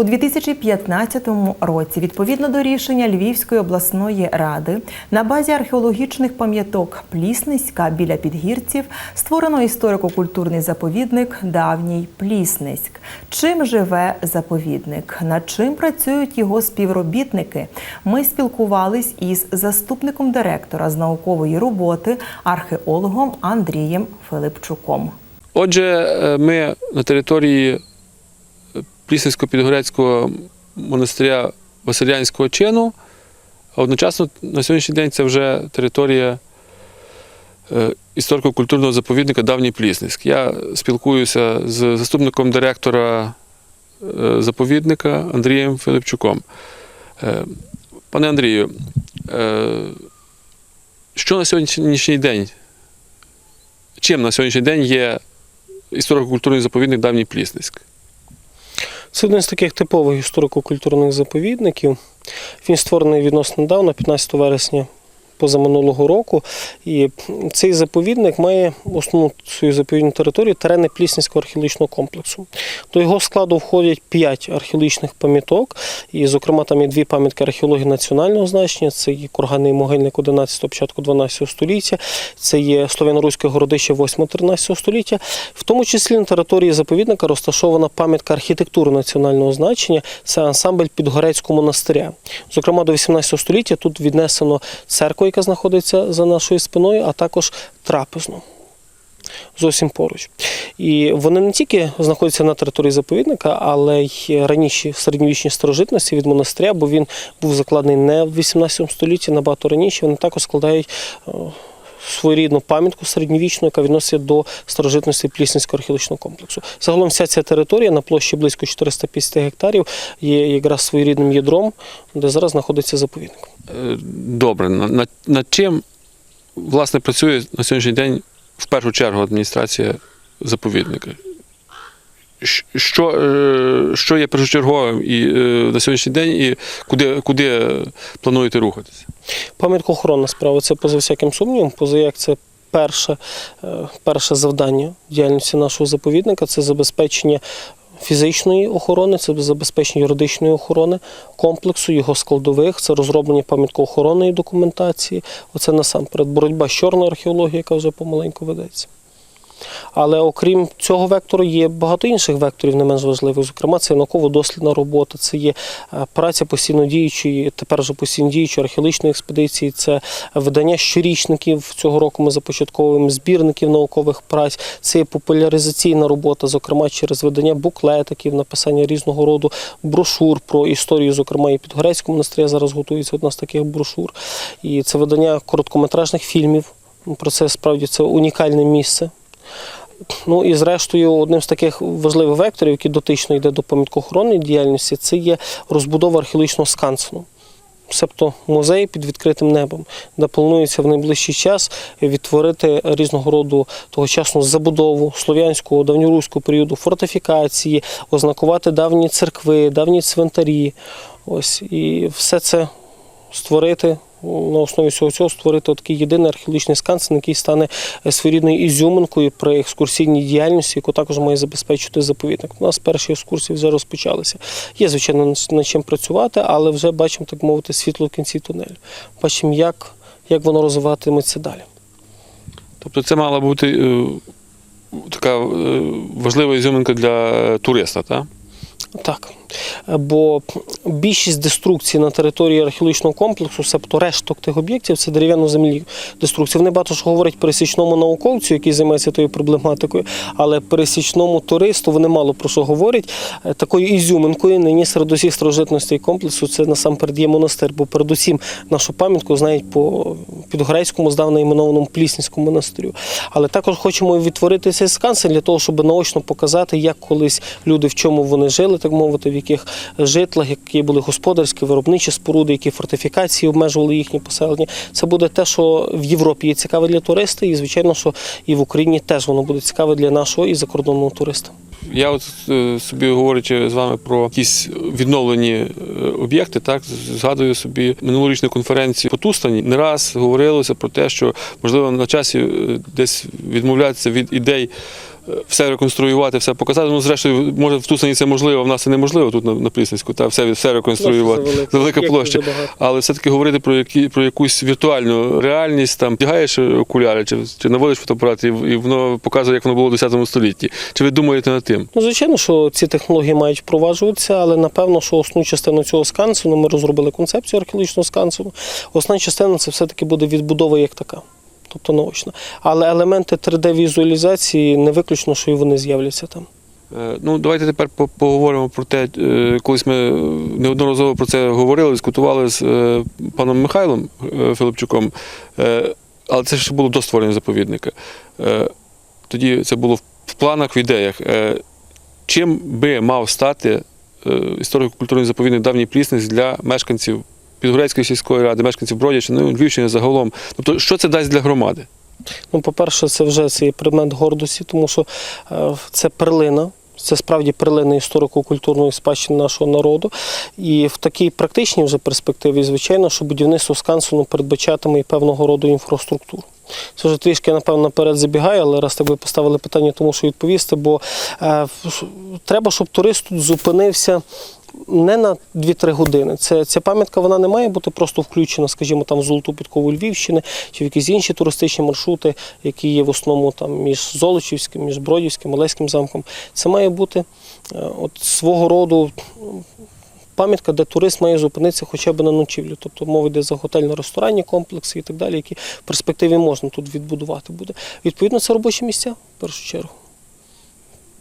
У 2015 році, відповідно до рішення Львівської обласної ради, на базі археологічних пам'яток Плісниська біля підгірців створено історико-культурний заповідник Давній Плісниськ. Чим живе заповідник? Над чим працюють його співробітники? Ми спілкувались із заступником директора з наукової роботи, археологом Андрієм Филипчуком. Отже, е, ми на території Плісницько-Підгорецького монастиря Василянського чину, а одночасно на сьогоднішній день це вже територія е, історико-культурного заповідника Давній Плісницьк. Я спілкуюся з заступником директора е, заповідника Андрієм Филипчуком. Е, Пане Андрію, що на сьогоднішній день? Чим на сьогоднішній день є історико-культурний заповідник Давній Плісницьк? Це один з таких типових історико-культурних заповідників. Він створений відносно недавно, 15 вересня позаминулого року. І цей заповідник має основну свою заповідну територію терени Пліснівського археологічного комплексу. До його складу входять 5 археологічних пам'яток, і, зокрема, там є дві пам'ятки археології національного значення: це є курганний могильник 11 початку 12 століття, це є Слов'яно-Руське городище 8-13 століття. В тому числі на території заповідника розташована пам'ятка архітектури національного значення. Це ансамбль Підгорецького монастиря. Зокрема, до 18 століття тут віднесено церкву, яка знаходиться за нашою спиною, а також трапезну. Зовсім поруч. І вони не тільки знаходяться на території заповідника, але й раніше в середньовічній старожитності від монастиря, бо він був закладений не в 18 столітті, набагато раніше. Вони також складають е, своєрідну пам'ятку середньовічну, яка відноситься до старожитності Плісненського археологічного комплексу. Загалом вся ця територія на площі близько 450 гектарів є якраз своєрідним ядром, де зараз знаходиться заповідник. Е, Добре, над, над чим власне працює на сьогоднішній день в першу чергу адміністрація заповідника? Що, е, що є першочерговим і, е, на сьогоднішній день і куди, куди плануєте рухатися? Пам'ятка охоронна справа це поза всяким сумнівом, поза як це перше, перше завдання діяльності нашого заповідника це забезпечення фізичної охорони, це забезпечення юридичної охорони комплексу, його складових, це розроблення пам'яткоохоронної документації. Оце насамперед боротьба з чорною археологією, яка вже помаленьку ведеться. Але окрім цього вектору є багато інших векторів, не менш важливих. Зокрема, це науково-дослідна робота, це є е, праця постійно діючої, тепер вже постійно діючої археологічної експедиції, це видання щорічників. Цього року ми започатковуємо збірників наукових праць, це є популяризаційна робота, зокрема через видання буклетиків, написання різного роду брошур про історію, зокрема і Підгорецькому монастиря зараз готується одна з таких брошур. І це видання короткометражних фільмів. Про це справді це унікальне місце. Ну і зрештою, одним з таких важливих векторів, який дотично йде до пам'яткоохоронної діяльності, це є розбудова археологічного скансену. Себто музей під відкритим небом, де планується в найближчий час відтворити різного роду тогочасну забудову слов'янського давньоруського періоду, фортифікації, ознакувати давні церкви, давні цвинтарі. Ось і все це створити. На основі всього цього створити такий єдиний археологічний скансен, який стане е, своєрідною ізюминкою при екскурсійній діяльності, яку також має забезпечити заповідник. У нас перші екскурсії вже розпочалися. Є, звичайно, над- над чим працювати, але вже бачимо, так мовити, світло в кінці тунелю. Бачимо, як, як воно розвиватиметься далі. Тобто це мала бути е, така е, важлива ізюминка для туриста, так? Так. Бо більшість деструкцій на території археологічного комплексу, себто решток тих об'єктів, це дерев'яно-землі деструкції. Вони багато що говорять пересічному науковцю, який займається тою проблематикою, але пересічному туристу вони мало про що говорять. Е, Такою ізюминкою нині серед усіх старожитностей комплексу це насамперед є монастир, бо передусім нашу пам'ятку знають по підгорецькому здавна іменованому Пліснівському монастирю. Але також хочемо відтворити цей скансен для того, щоб наочно показати, як колись люди в чому вони жили, так мовити, в яких житлах, які були господарські, виробничі споруди, які фортифікації обмежували їхні поселення. Це буде те, що в Європі є цікаве для туриста, і звичайно, що і в Україні теж воно буде цікаве для нашого і закордонного туриста. Я от е, собі говорячи з вами про якісь відновлені е, об'єкти, так згадую собі минулорічну конференцію по Тустані. Не раз говорилося про те, що можливо на часі е, десь відмовлятися від ідей все реконструювати, все показати. Ну, зрештою, може в Тусані це можливо, в нас це неможливо тут на, на Прісненську, та все, все реконструювати. Площа завелика. Велика Як площа. Але все-таки говорити про які про якусь віртуальну реальність, там вдягаєш окуляри, чи, чи наводиш фотоапарат, і, і воно показує, як воно було в 10 столітті. Чи ви думаєте над тим? Ну, звичайно, що ці технології мають впроваджуватися, але напевно, що основну частину цього скансену ми розробили концепцію археологічного скансену. Основна частина це все-таки буде відбудова як така. Тобто наочна. Але елементи 3D-візуалізації не виключно, що і вони з'являться там. Е, Ну, давайте тепер поговоримо про те, е, колись ми е, неодноразово про це говорили, дискутували з паном Михайлом Филипчуком, але це ще було до створення заповідника. Тоді це було в планах, в ідеях. Чим би мав стати історико-культурний заповідник давній Прісниць для мешканців Підгорецької сільської ради, мешканців Бродячини, ну, Львівщини загалом? Тобто, що це дасть для громади? Ну, по-перше, це вже цей предмет гордості, тому що е, це перлина. Це справді перлина історико-культурної спадщини нашого народу. І в такій практичній вже перспективі, звичайно, що будівництво скансену передбачатиме і певного роду інфраструктуру. Це вже трішки, напевно, наперед забігає, але раз так ви поставили питання, тому що відповісти, бо е, треба, щоб турист тут зупинився не на 2-3 години. Це, ця пам'ятка вона не має бути просто включена, скажімо, там в золоту підкову Львівщини чи в якісь інші туристичні маршрути, які є в основному там між Золочівським, між Бродівським, Олеським замком. Це має бути е, от свого роду. Пам'ятка, де турист має зупинитися хоча б на ночівлю. Тобто мова йде за готельно-ресторанні комплекси і так далі, які в перспективі можна тут відбудувати буде. Відповідно, це робочі місця в першу чергу.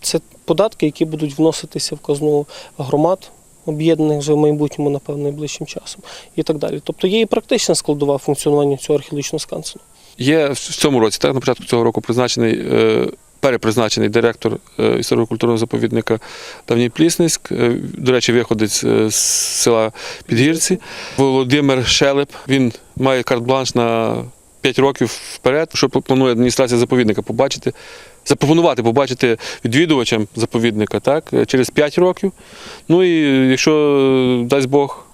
Це податки, які будуть вноситися в казну громад, об'єднаних вже в майбутньому, напевно, найближчим часом, і так далі. Тобто є і практична складова функціонування цього археологічного скансену. Є в цьому році, так, на початку цього року призначений, е, перепризначений директор е, історико-культурного заповідника Давній Плісницьк, е, до речі, виходить з села Підгірці. Володимир Шелеп. Він має карт-бланш на 5 років вперед. Що планує адміністрація заповідника побачити, запропонувати побачити відвідувачам заповідника так, через 5 років. Ну і якщо е, дасть Бог,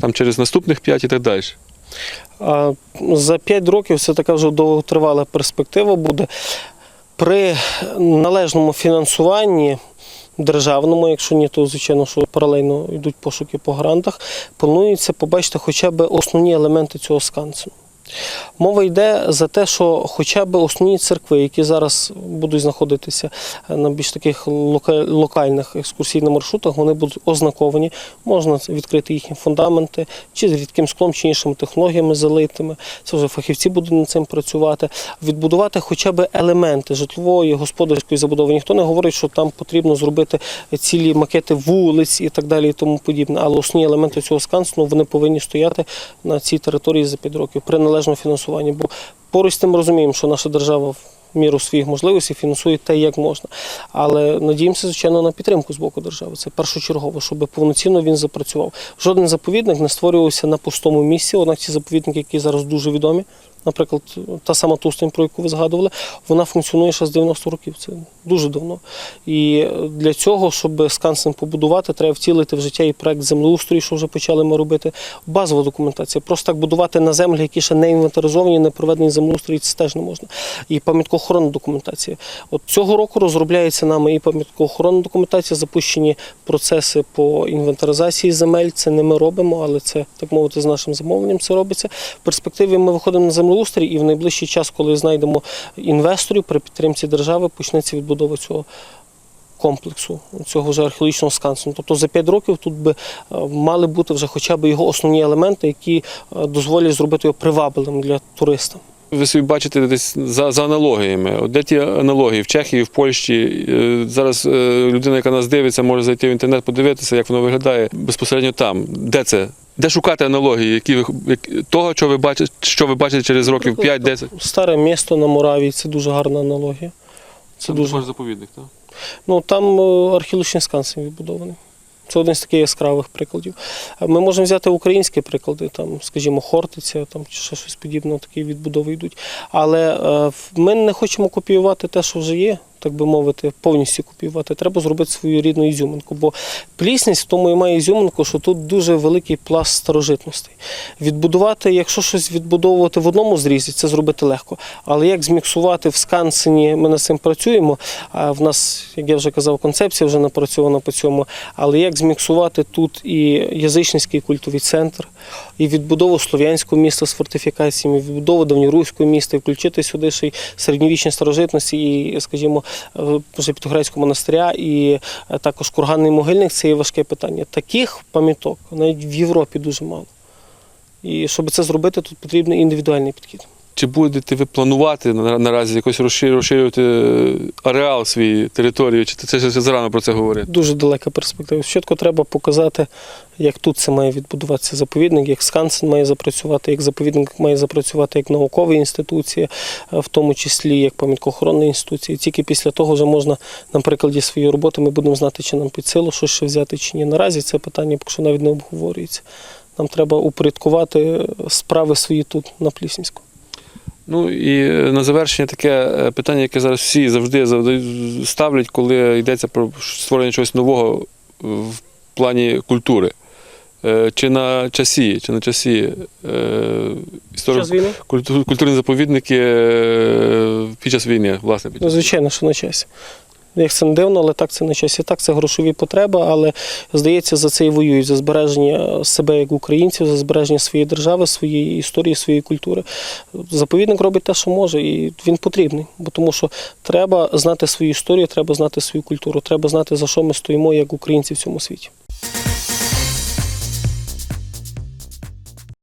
там через наступних 5 і так далі. За 5 років це така вже довготривала перспектива буде. При належному фінансуванні державному, якщо ні, то звичайно, що паралельно йдуть пошуки по грантах, планується побачити хоча б основні елементи цього скансену. Мова йде за те, що хоча б основні церкви, які зараз будуть знаходитися на більш таких локальних екскурсійних маршрутах, вони будуть ознаковані. Можна відкрити їхні фундаменти, чи з рідким склом, чи іншими технологіями залитими. Це вже фахівці будуть над цим працювати. Відбудувати хоча б елементи житлової, господарської забудови. Ніхто не говорить, що там потрібно зробити цілі макети вулиць і так далі, і тому подібне. Але основні елементи цього скансену вони повинні стояти на цій території за 5 років при належному фінансування. Бо поруч з тим розуміємо, що наша держава в міру своїх можливостей фінансує те, як можна. Але надіємося, звичайно, на підтримку з боку держави. Це першочергово, щоб повноцінно він запрацював. Жоден заповідник не створювався на пустому місці. Однак ці заповідники, які зараз дуже відомі, наприклад, та сама Тустень, про яку ви згадували, вона функціонує ще з 90 років. Це дуже давно. І для цього, щоб скансен побудувати, треба втілити в життя і проект землеустрою, що вже почали ми робити. Базова документація. Просто так будувати на землі, які ще не інвентаризовані, не проведені землеустрій, це теж не можна. І пам'яткоохоронна документація. От цього року розробляється нами і пам'яткоохоронна документація, запущені процеси по інвентаризації земель. Це не ми робимо, але це так мовити з нашим замовленням. Це робиться. В перспективі ми виходимо на землеустрій, і в найближчий час, коли знайдемо інвесторів при підтримці держави, почнеться відбудова цього. Комплексу цього вже археологічного скансену. Тобто за 5 років тут би е, мали бути вже хоча б його основні елементи, які е, дозволять зробити його привабливим для туриста. Ви собі бачите десь за, за аналогіями. От де ті аналогії в Чехії, в Польщі. Е, Зараз людина, яка нас дивиться, може зайти в інтернет, подивитися, як воно виглядає безпосередньо там. Де це? Де шукати аналогії, які ви того, що ви бачите, що ви бачите через років 5-10? Старе місто на Моравії це дуже гарна аналогія. Це дуже заповідник, так? ну там е, археологічний скансен відбудований. Це один з таких яскравих прикладів. Ми можемо взяти українські приклади, там, скажімо, Хортиця там, чи ще щось подібне, такі відбудови йдуть. Але е, ми не хочемо копіювати те, що вже є. Так би мовити, повністю копіювати. Треба зробити свою рідну ізюминку. Бо плісність в тому і має ізюминку, що тут дуже великий пласт старожитностей. Відбудувати, якщо щось відбудовувати в одному зрізі, це зробити легко. Але як зміксувати в скансені, ми над цим працюємо. А в нас, як я вже казав, концепція вже напрацьована по цьому. Але як зміксувати тут і язичницький культовий центр, і відбудову слов'янського міста з фортифікаціями, відбудову давньоруського міста, включити сюди ще й середньовічні старожитності, і, скажімо, е, монастиря, і е, також курганний могильник це є важке питання. Таких пам'яток навіть в Європі дуже мало. І щоб це зробити, тут потрібен індивідуальний підхід. Чи будете ви планувати наразі якось розширювати е, ареал своєї території, чи це зарано про це говорити? Дуже далека перспектива. Спочатку треба показати, як тут це має відбудуватися заповідник, як Скансен має запрацювати, як заповідник має запрацювати як наукова інституція, е, в тому числі як пам'яткоохоронна інституція. Тільки після того вже можна на прикладі своєї роботи ми будемо знати, чи нам під силу щось ще взяти, чи ні. Наразі це питання поки що навіть не обговорюється. Нам треба упорядкувати справи свої тут, на Пліснівську. Ну і е, на завершення таке е, питання, яке зараз всі завжди ставлять, коли йдеться про створення чогось нового в плані культури. Е, Чи на часі, чи на часі культу- культурні заповідники під час війни, власне, під Ну, час. звичайно, що на часі. Як це не дивно, але так це на часі. Так, це грошові потреби, але здається, за це і воюють за збереження себе як українців, за збереження своєї держави, своєї історії, своєї культури. Заповідник робить те, що може, і він потрібний. Бо тому що треба знати свою історію, треба знати свою культуру, треба знати, за що ми стоїмо як українці в цьому світі.